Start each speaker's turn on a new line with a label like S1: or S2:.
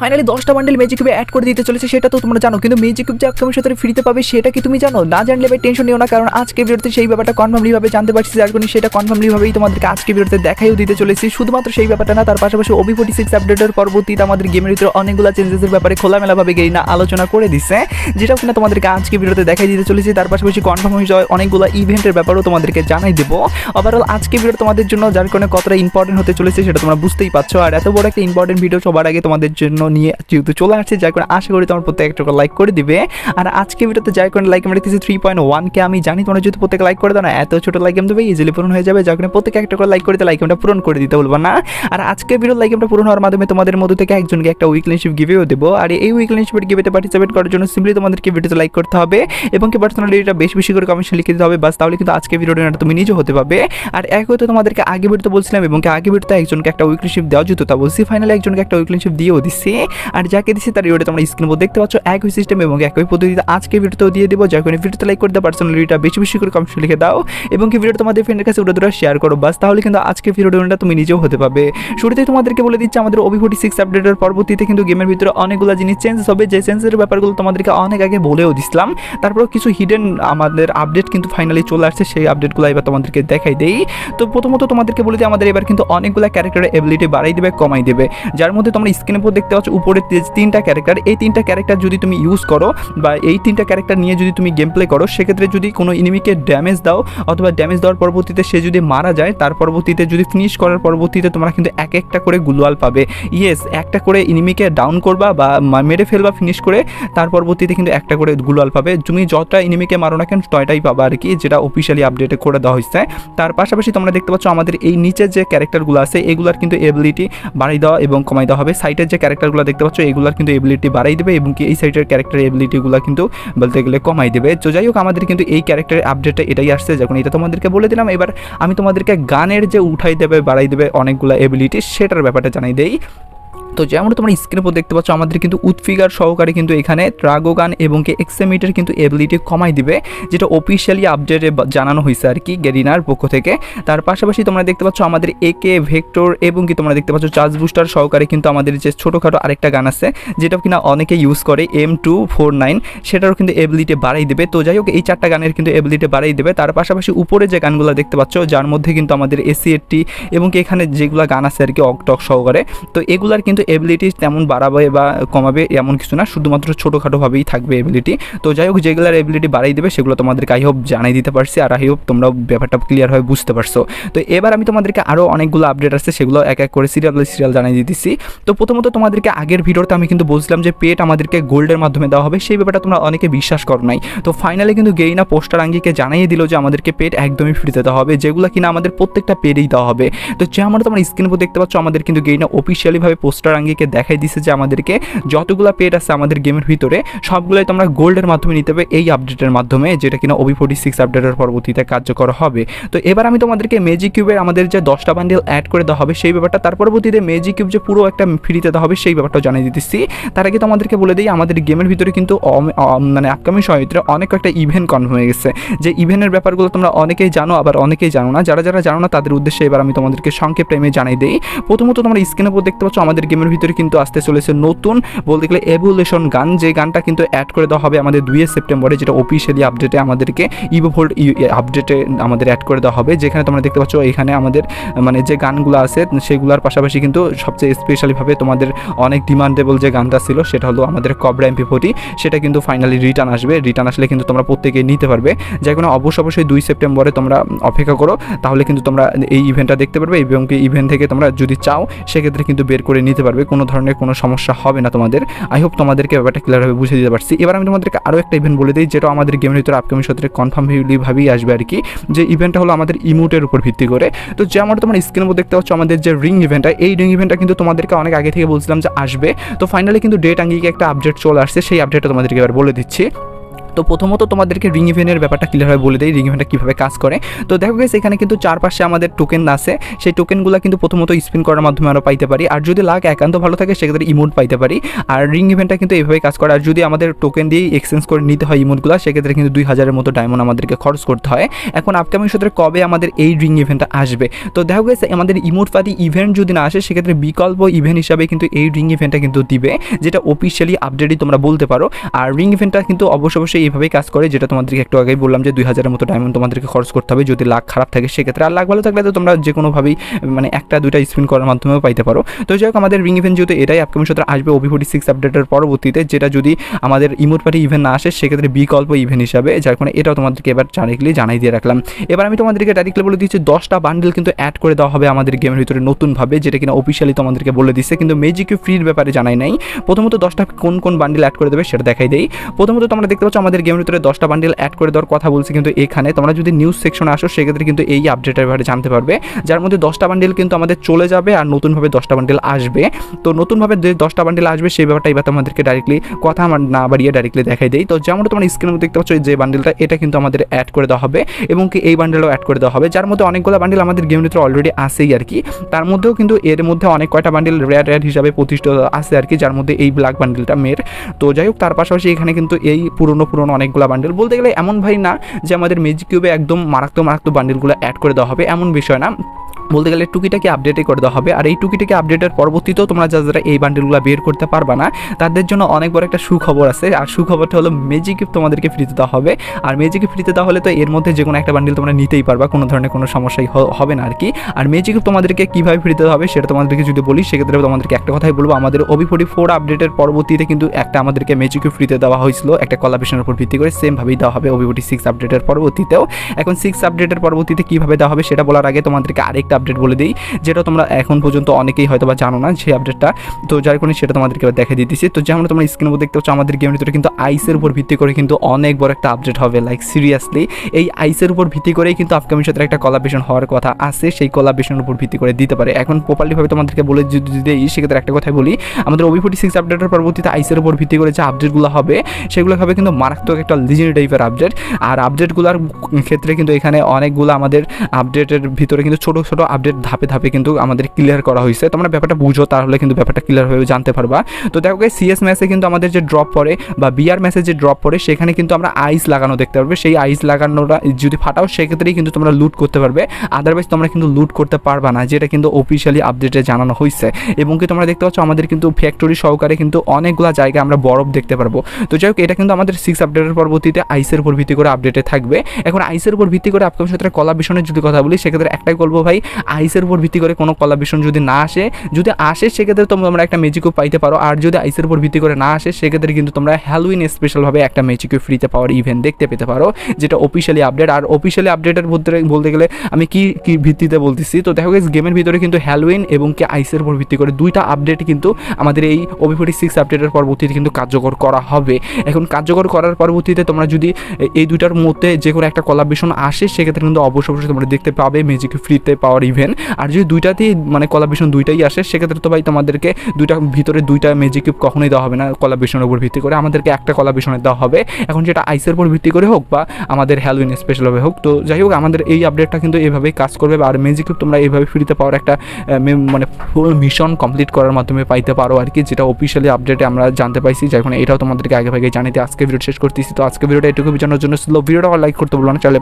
S1: Finally দশটা bundle magic কিউবে add করে দিতে চলেছে, সেটা তো তোমরা জানো। কিন্তু ম্যাজিক কিউব যে আপকামিং সাথে ফ্রিতে পাবে, সেটা কি তুমি জানো? না জানলে ভাই টেনশন নিও না, কারণ আজকে ভিডিওতে সেই ব্যাপারটা কনফার্মলি ভাবে জানতে পারছি, যার কারণে সেটা কনফার্মলি ভাবেই তোমাদেরকে আজকে ভিডিওতে দেখাইও দিতে চলেছি। শুধুমাত্র সেই ব্যাপারটা না, তার পাশাপাশি ওবি ফোর্টি সিক্স আপডেটের পরবর্তীতে আমাদের গেমের ভিতরে অনেকগুলো চেঞ্জেসের ব্যাপারে খোলামেলাভাবে গেইনা আলোচনা করে দিচ্ছে যেটাও কিনা তোমাদেরকে আজকে ভিডিওতে দেখাই দিতে চলেছি। তার পাশাপাশি কনফার্ম হয়ে যাওয়া অনেকগুলো ইভেন্টের ব্যাপারেও তোমাদেরকে জানাই দেবো। ওভারঅল আজকে ভিডিও তোমাদের জন্য, যার কারণে কতটা ইম্পর্টেন্ট হতে চলেছে, সেটা তোমরা বুঝতেই পারছ। আর এত বড় একটা ইম্পর্টেন্ট ভিডিও সবার আগে তোমাদের জন্য নিয়ে যেহেতু চলে আসছে, যার কারণে আশা করি তোমার প্রত্যেক একটা লাইক করে দিবে। আর আজকে ভিডিওতে যার কারণে লাইক আমরা দেখতেছি থ্রি পয়েন্ট ওয়ান কে, আমি জানি তোমরা যদি প্রত্যেক লাইক করে দাও না, এত ছোট লাইক এম দেবে ইজিলি পূরণ হয়ে যাবে, যার কারণে প্রত্যেক একটা করে লাইক করে দিতে লাইক এমটা পূরণ করে দিতে বলব না। আর আজকে ভিডিও লাইক এমটা পূরণ হওয়ার মাধ্যমে তোমাদের মধ্যে থেকে একজনকে একটা উইকলিনশিপ গিভেও দেবো। আর এই উইকলিনশিপের গিভেতে পার্টিসিপেট করার জন্য সিম্পলি তোমাদেরকে ভিডিওতে লাইক করতে হবে এবং কি পার্সোনালি এটা বেশি বেশি করে কমেন্টে লিখে দিতে হবে, বাস তাহলে কিন্তু আজকে ভিডিওটা তুমি নিজে হতে পারবে। আর এক হয়তো তোমাদেরকে আগে ভিডিওতে বলছিলাম এবং আগে ভিডিওতে একজনকে একটা উইকলিনশিপ দেওয়া যেত তা বলছি ফাইনালি একজনকে একটা উইকলিনশিপ দিয়েও দিচ্ছি। আর যাকে দিচ্ছি তার ভিডিওটা তোমরা স্ক্রিন উপর দেখতে পাচ্ছ, একই সিস্টেম এবং একই পদ্ধতিতে আজকে ভিডিওতেও দিয়ে দেবো। কারণে ভিডিওতে লাইক করে দাও পার্সোনালিটা বেশি বেশি করে কমেন্ট লিখে দাও। এবং কি ভিডিও তোমাদের ফ্রেন্ডের কাছে উড়ে শেয়ার করো, বাস। তাহলে কিন্তু আজকে ভিডিওটা তুমি নিজেও হতে পারবে। শুরুতেই তোমাদেরকে বলে দিচ্ছি, আমাদের ওবি ফোর্টি সিক্স আপডেটের পরবর্তীতে কিন্তু গেমের ভিতরে অনেকগুলো জিনিস চেঞ্জ হবে। যে চেঞ্জের ব্যাপারগুলো তোমাদেরকে অনেক আগে বলেও দিছিলাম। তারপরেও কিছু হিডেন আমাদের আপডেট কিন্তু ফাইনালি চলে আসছে, সেই আপডেটগুলো এবার তোমাদেরকে দেখাই দেই। তো প্রথমত তোমাদেরকে বলে দিই, আমাদের এবার কিন্তু অনেকগুলো ক্যারেক্টারের এবিলিটি বাড়াই দেবে, কমাই দেবে। যার মধ্যে তোমরা স্ক্রিনের উপর দেখতে পাচ্ছ, উপরে তিনটা ক্যারেক্টার এই তিনটা ক্যারেক্টার যদি তুমি ইউজ করো বা এই তিনটা ক্যারেক্টার নিয়ে যদি তুমি গেম প্লে করো, সেক্ষেত্রে যদি কোনো ইনিমিকে ড্যামেজ দাও অথবা ড্যামেজ দেওয়ার পরবর্তীতে সে যদি মারা যায়, তার পরবর্তীতে যদি ফিনিশ করার পরবর্তীতে তোমরা কিন্তু এক একটা করে গুলওয়াল পাবে। ইয়েস একটা করে ইনিমিকে ডাউন করবা বা মেরে ফেলবা ফিনিশ করে, তার পরবর্তীতে কিন্তু একটা করে গুলওয়াল পাবে। তুমি যতটা ইনিমিকে মারো না কেন তয়টাই পাবা আর কি, যেটা অফিসিয়ালি আপডেটে করে দেওয়া হয়েছে। তার পাশাপাশি তোমরা দেখতে পাচ্ছ, আমাদের এই নিচের যে ক্যারেক্টারগুলো আছে, এগুলোর কিন্তু এবিলিটি বাড়িয়ে দেওয়া এবং কমাই দেওয়া হবে। সাইটের যে ক্যারেক্টারগুলো দেখতে পাচ্ছ, এগুলোর কিন্তু এবিলিটি বাড়াই দেবে এবং কি এই সাইডের ক্যারেক্টার এবিলিটিগুলো কিন্তু বলতে গেলে কমাই দেবে। তো যাই হোক, আমাদের কিন্তু এই ক্যারেক্টারের আপডেটটা এটাই আসছে। যখন এটা তোমাদেরকে বলে দিলাম, এবার আমি তোমাদেরকে গানের যে উঠাই দেবে, বাড়াই দেবে অনেকগুলো এবিলিটি সেটার ব্যাপারটা জানাই দেই। তো যেমন তোমরা স্ক্রিনের উপর দেখতে পাচ্ছ, আমাদের কিন্তু উৎফিগার সহকারে কিন্তু এখানে ট্রাগো গান এবং কি এক্সেমিটার কিন্তু এবিলিটি কমাই দিবে, যেটা অফিসিয়ালি আপডেটে জানানো হয়েছে আর কি গেরিনার পক্ষ থেকে। তার পাশাপাশি তোমরা দেখতে পাচ্ছ, আমাদের একে ভেক্টর এবং কি তোমরা দেখতে পাচ্ছ চার্জ বুস্টার সহকারে কিন্তু আমাদের যে ছোটোখাটো আরেকটা গান আছে, যেটা কিনা অনেকে ইউজ করে এম টু ফোর নাইন সেটারও কিন্তু এবিলিটি বাড়াই দেবে। তো যাই হোক, এই চারটা গানের কিন্তু এবিলিটি বাড়াই দেবে। তার পাশাপাশি উপরে যে গানগুলো দেখতে পাচ্ছ, যার মধ্যে কিন্তু আমাদের এসি এটি এবং কি এখানে যেগুলো গান আছে আর কি অকটক সহকারে, তো এগুলার কিন্তু এবিলিটি তেমন বাড়াবে বা কমাবে এমন কিছু না, শুধুমাত্র ছোটোখাটোভাবেই থাকবে এবিলিটি তো যাই হোক, যেগুলোর এবিলিটি বাড়াই দেবে, সেগুলো তোমাদেরকে আই হোপ জানাই দিতে পারছি, আর আই হোপ তোমরা ব্যাপারটা ক্লিয়ারভাবে বুঝতে পারছ। তো এবার আমি তোমাদেরকে আরও অনেকগুলো আপডেট আছে সেগুলো এক এক করে সিরিয়াল সিরিয়াল জানাই দিতেছি। তো প্রথমত তোমাদেরকে আগের ভিডিওতে আমি কিন্তু বলছিলাম যে পেট আমাদেরকে গোল্ডের মাধ্যমে দেওয়া হবে, সেই ব্যাপারটা তোমরা অনেকে বিশ্বাস করো নাই। তো ফাইনালি কিন্তু গেইনা পোস্টার আঙ্গিকে জানিয়ে দিল যে আমাদেরকে পেট একদমই ফ্রিতে দেওয়া হবে, যেগুলো কিনা আমাদের প্রত্যেকটা পেডেই দেওয়া হবে। তো যে আমরা তোমরা স্ক্রিন উপর দেখতে পাচ্ছ, আমাদের কিন্তু গেইনা অফিসিয়ালিভাবে পোস্টার আঙ্গিকে দেখাই দিছে যে আমাদেরকে যতগুলো পেট আছে আমাদের গেমের ভিতরে সবগুলোই তোমরা গোল্ডের মাধ্যমে নিতে হবে এই আপডেটের মাধ্যমে, যেটা কিনা ওবি ফোর্টি সিক্স আপডেটের পরবর্তীতে কার্যকর হবে। তো এবার আমি তোমাদেরকে মেজিক কিউবের আমাদের যে দশটা বান্ডেল অ্যাড করে দেওয়া হবে, সেই ব্যাপারটা তার পরবর্তীতে মেজিক কিউব যে পুরো একটা ফ্রিতে দেওয়া হবে, সেই ব্যাপারটাও জানিয়ে দিতেছি। তার আগে তোমাদেরকে বলে দিই, আমাদের গেমের ভিতরে কিন্তু মানে আপকামিং ভিতরে অনেক একটা ইভেন্ট কনফার্ম হয়ে গেছে। যে ইভেন্টের ব্যাপারগুলো তোমরা অনেকেই জানো, আবার অনেকেই জানো না। যারা যারা জানো না, তাদের উদ্দেশ্যে এবার আমি তোমাদেরকে সংক্ষেপ টাইমে জানাই দিই। প্রথমত তোমরা স্ক্রিনের উপর দেখতে পাচ্ছ আমাদের গেমের ভিতরে কিন্তু আসতে চলেছে নতুন। বলতে গেলে এভুলেশন গান, যে গানটা কিন্তু অ্যাড করে দেওয়া হবে আমাদের দুই সেপ্টেম্বরে যেটা অফিসিয়ালি আপডেটে আমাদেরকে ইভোভোল্ট আপডেটে আমাদের অ্যাড করে দেওয়া হবে। যেখানে তোমরা দেখতে পাচ্ছ, এখানে আমাদের মানে যে গানগুলো আছে, সেগুলোর পাশাপাশি কিন্তু সবচেয়ে স্পেশালিভাবে তোমাদের অনেক ডিমান্ডেবল যে গানটা ছিল, সেটা হলো আমাদের কবরা এমপি ফোর্টি সেটা কিন্তু ফাইনালি রিটার্ন আসবে। রিটার্ন আসলে কিন্তু তোমরা প্রত্যেকে নিতে পারবে। যে কোনো অবশ্য অবশ্যই দুই সেপ্টেম্বরে তোমরা অপেক্ষা করো, তাহলে কিন্তু তোমরা এই ইভেন্টটা দেখতে পারবে এবং ইভেন্ট থেকে তোমরা যদি চাও, সেক্ষেত্রে কিন্তু বের করে নিতে পারবে। কোনো ধরনের কোনো সমস্যা হবে না তোমাদের। আই হোপ তোমাদেরকে ব্যাপারটা ক্লিয়ারভাবে বুঝে দিতে পারছি। এবার আমি তোমাদেরকে আরও একটা ইভেন্ট বলে দিই, যেটা আমাদের গেমের ভিতরে আপকামিং সত্রে কনফার্মলিভাবেই আসবে আর কি। যে ইভেন্টটা হলো আমাদের ইমোটের উপর ভিত্তি করে। তো যেমন তোমরা স্ক্রিনের মধ্যে দেখতে পাচ্ছ আমাদের যে রিং ইভেন্টটা এই রিং ইভেন্টটা কিন্তু তোমাদেরকে অনেক আগে থেকে বলছিলাম যে আসবে। তো ফাইনালি কিন্তু ডেট আঙ্গিকে একটা আপডেট চলে আসছে, সেই আপডেটটা তোমাদেরকে এবার বলে দিচ্ছি। তো প্রথমত তোমাদেরকে রিং ইভেনের ব্যাপারটা ক্লিয়ারভাবে বলে দেই রিং ইভেন্টটা কীভাবে কাজ করে। তো দেখো গেছে এখানে কিন্তু চারপাশে আমাদের টোকেন আছে। সেই টোকেনগুলো কিন্তু প্রথমত স্পিন করার মাধ্যমে আমরা পাইতে পারি। আর যদি লাগ একান্ত ভালো থাকে, সেক্ষেত্রে ইমোট পাইতে পারি। আর রিং ইভেন্টটা কিন্তু এইভাবে কাজ করে। আর যদি আমাদের টোকেন দিয়ে এক্সচেঞ্জ করে নিতে হয় ইমোটগুলো সেক্ষেত্রে কিন্তু দুই হাজারের মতো ডায়মন্ড আমাদেরকে খরচ করতে হয়। এখন আপকামিং সূত্রে কবে আমাদের এই রিং ইভেন্টটা আসবে? তো দেখো গেছে আমাদের ইমোট পাতি ইভেন্ট যদি না আসে, সেক্ষেত্রে বিকল্প ইভেন্ট হিসাবে কিন্তু এই রিং ইভেন্টটা কিন্তু দিবে, যেটা অফিসিয়ালি আপডেটই তোমরা বলতে পারো। আর রিং ইভেন্টটা কিন্তু অবশ্য অবশ্যই এইভাবেই কাজ করে, যেটা তোমাদেরকে একটু আগেই বললাম যে দুই হাজারের মতো ডায়মন্ড তোমাদেরকে খরচ করতে হবে। যদি লাখ খারাপ থাকে, সেক্ষেত্রে আর লাখ ভালো থাকলে তো তোমরা যে কোনোভাবেই মানে একটা, দুইটা স্পিন করার মাধ্যমেও পাইতে পারো। তো যাই হোক, আমাদের রিং ইভেন্ট যেহেতু এটাই আপকামিং সূত্রে আসবে ওভি ফোর্টি সিক্স আপডেটের পরবর্তীতে, যেটা যদি আমাদের ইমোট পার্টি ইভেন্ট না আসে, সেক্ষেত্রে বিকল্প ইভেন্ট হিসাবে, যার কারণে এটাও তোমাদেরকে এবার ডাইরেক্টলি জানাই দিয়ে রাখলাম। এবার আমি তোমাদেরকে ডাইরেক্টলি বলে দিচ্ছি, দশটা বান্ডেল কিন্তু অ্যাড করে দেওয়া হবে আমাদের গেমের ভিতরে নতুনভাবে, যেটা কিনা অফিসিয়ালি তোমাদেরকে বলে দিচ্ছে কিন্তু মেজিকে ফ্রির ব্যাপারে জানাই নাই। প্রথমত দশটা কোন কোন বান্ডেল অ্যাড করে দেবে সেটা দেখাই দেই। প্রথমত তোমরা দেখতে পাচ্ছ, আমাদের গেমের ভিতরে দশটা বান্ডেল অ্যাড করে দেওয়ার কথা বলছি কিন্তু এখানে। তোমরা যদি নিউজ সেকশনে আসো, সেক্ষেত্রে কিন্তু এই আপডেটের ব্যাপারে জানতে পারবে। যার মধ্যে দশটা বান্ডেল কিন্তু আমাদের চলে যাবে আর নতুনভাবে দশটা বান্ডেল আসবে। তো নতুনভাবে যে দশটা বান্ডেল আসবে, সেই ব্যাপারটা এবার তোমাদেরকে ডাইরেক্টলি কথা আমার না বাড়িয়ে ডাইরেক্টলি দেখাই দেই। তো যেমন তোমরা স্ক্রিনের মধ্যে দেখতে পাচ্ছ যে বান্ডেলটা এটা কিন্তু আমাদের অ্যাড করে দেওয়া হবে এবং কি এই বান্ডেলও অ্যাড করে দেওয়া হবে। যার মধ্যে অনেকগুলো বান্ডেল আমাদের গেমের ভিতরে অলরেডি আসেই আর কি। তার মধ্যেও কিন্তু এর মধ্যে অনেক কয়টা বান্ডেল রেয়ার রেয়ার হিসাবে প্রতিষ্ঠিত আছে আর কি, যার মধ্যে এই ব্ল্যাক বান্ডেলটা মেয়ের তো যাই হোক, তার পাশাপাশি এখানে কিন্তু এই পুরনো পুরনো অনেকগুলো বান্ডেল বলতে গেলে এমন ভাই না যে আমাদের মেজিক কিউবে একদম মারাত্মক মারাত্মক বান্ডেলগুলো অ্যাড করে দেওয়া হবে, এমন বিষয় না। বলতে গেলে টুকিটাকে আপডেটই করে দেওয়া হবে। আর এই টুকিটাকে আপডেটের পরবর্তীতেও তোমরা যারা যারা এই বান্ডেলগুলো বের করতে পারবা না, তাদের জন্য অনেক বড় একটা সুখবর আছে। আর সুখবরটা হলো মেজিক তোমাদেরকে ফ্রিতে দেওয়া হবে। আর মেজিক ফ্রিতে দেওয়া হলে তো এর মধ্যে যে কোনো একটা বান্ডেল তোমরা নিতেই পারবা, কোনো ধরনের কোনো সমস্যাই হবে না আর কি আর মেজিক তোমাদেরকে কীভাবে ফ্রিতে দেওয়া হবে সেটা তোমাদেরকে যদি বলি, সেক্ষেত্রে তোমাদেরকে একটা কথাই বলব, আমাদের ওবি ফোর্টি ফোর আপডেটের পরবর্তীতে কিন্তু একটা আমাদেরকে মেজিক ফ্রিতে দেওয়া হয়েছিল, একটা কলাবেশনের উপর ভিত্তি করে সেমভাবেই দেওয়া হবে ওবি ফোর্টি সিক্স আপডেটের পরবর্তীতেও। এখন সিক্স আপডেটের পরবর্তীতে কীভাবে দেওয়া হবে সেটা বলার আগে তোমাদেরকে আরেকটা আপডেট বলে দিই, যেটা তোমরা এখন পর্যন্ত অনেকেই হয়তো বা জানো না সেই আপডেটটা তো যার কারণে সেটা তোমাদেরকে দেখে দিতেছি। তো যেমন তোমরা স্ক্রিনের উপর দেখতে পাচ্ছ, আমাদের গেমের ভিতরে কিন্তু আইসের উপর ভিত্তি করে কিন্তু অনেক বড় একটা আপডেট হবে লাইক সিরিয়াসলি এই আইসের উপর ভিত্তি করেই কিন্তু আপকামিং সাথে একটা কলাবেশন হওয়ার কথা আছে, সেই কলাবেশনের উপর ভিত্তি করে দিতে পারে। এখন প্রপারলিভাবে তোমাদেরকে বলে যদি দিই, সেক্ষেত্রে একটা কথাই বলি, আমাদের ওবি ফোর্টি সিক্স আপডেটের পরবর্তীতে আইসের উপর ভিত্তি করে যে আপডেটগুলো হবে, সেগুলো হবে কিন্তু মারাত্মক একটা লিজেন্ড টাইপের আপডেট আর আপডেটগুলোর ক্ষেত্রে কিন্তু এখানে অনেকগুলো আমাদের আপডেটের ভিতরে কিন্তু ছোট ছোট আপডেট ধাপে ধাপে কিন্তু আমাদের ক্লিয়ার করা হয়েছে তোমরা ব্যাপারটা বুঝো, তাহলে কিন্তু ব্যাপারটা ক্লিয়ারভাবে জানতে পারবা। তো দেখো সিএস ম্যাচে কিন্তু আমাদের যে ড্রপ পড়ে বা বিআর ম্যাচে যে ড্রপ পড়ে, সেখানে কিন্তু আমরা আইস লাগানো দেখতে পারবে। সেই আইস লাগানোটা যদি ফাটাও, সেক্ষেত্রেই কিন্তু তোমরা লুট করতে পারবে। আদারওয়াইজ তোমরা কিন্তু লুট করতে পারবা না, যেটা কিন্তু অফিসিয়ালি আপডেটে জানানো হয়েছে এবং কি তোমরা দেখতে পাচ্ছ, আমাদের কিন্তু ফ্যাক্টরি সহকারে কিন্তু অনেকগুলো জায়গায় আমরা বরফ দেখতে পারব। তো যাই হোক, এটা কিন্তু আমাদের সিক্স আপডেটের পরবর্তীতে আইসের উপর ভিত্তি করে আপডেটে থাকবে। এখন আইসের উপর ভিত্তি করে আপকাম সাথে কলা কলাবিশনের যদি কথা বলি, সেক্ষেত্রে একটাই বলব ভাই আইসের উপর ভিত্তি করে কোনো কলাবিশন যদি না আসে যদি আসে সেক্ষেত্রে তোমরা একটা ম্যাজিকও পাইতে পারো। আর যদি আইসের উপর ভিত্তি করে না আসে সেক্ষেত্রে কিন্তু তোমরা হ্যালোইন স্পেশালভাবে একটা ম্যাজিকও ফ্রিতে পাওয়ার ইভেন্ট দেখতে পেতে পারো যেটা অফিসিয়ালি আপডেট আর অফিসিয়ালি আপডেটের মধ্যে বলতে গেলে আমি কি কি ভিত্তিতে বলতেছি? তো দেখো guys, গেমের ভিতরে কিন্তু হ্যালোইন এবং কি আইসের উপর ভিত্তি করে দুইটা আপডেট কিন্তু আমাদের এই ওবি ফোর্টি সিক্স আপডেটের পরবর্তীতে কিন্তু কার্যকর করা হবে। এখন কার্যকর করার পরবর্তীতে তোমরা যদি এই দুইটার মধ্যে যে কোনো একটা কলাবেশন আসে সেক্ষেত্রে কিন্তু অবশ্যই অবশ্যই তোমরা দেখতে পাবে ম্যাজিক ফ্রিতে পাওয়ার ইভেন্ট আর যদি দুইটাতেই মানে কলা কলাবেশন দুইটাই আসে, সেক্ষেত্রে তো ভাই তোমাদেরকে দুইটা, ভিতরে দুইটা ম্যাজিক কিউব কখনোই দেওয়া হবে না কলা কলাবেশনের উপর ভিত্তি করে। আমাদেরকে একটা কলা কলাবেশনে দেওয়া হবে। এখন যেটা আইসের উপর ভিত্তি করে হোক বা আমাদের হ্যালোইন স্পেশালভাবে হোক, তো যাই হোক, আমাদের এই আপডেটটা কিন্তু এইভাবেই কাজ করবে আর ম্যাজিক কিউব তোমরা এইভাবে ফ্রিতে পাওয়ার একটা মানে ফুল মিশন কমপ্লিট করার মাধ্যমে পাইতে পারো আর কি, যেটা অফিসিয়ালি আপডেটে আমরা জানতে পাইছি। কারণে এটাও তোমাদেরকে আগে ভাগে জানিতে আজকে ভিডিও শেষ করতেছি। তো আজকে ভিডিওটা এটুকু জানার জন্য ছিল। ভিডিওটা লাইক করতে বলব না চাইলে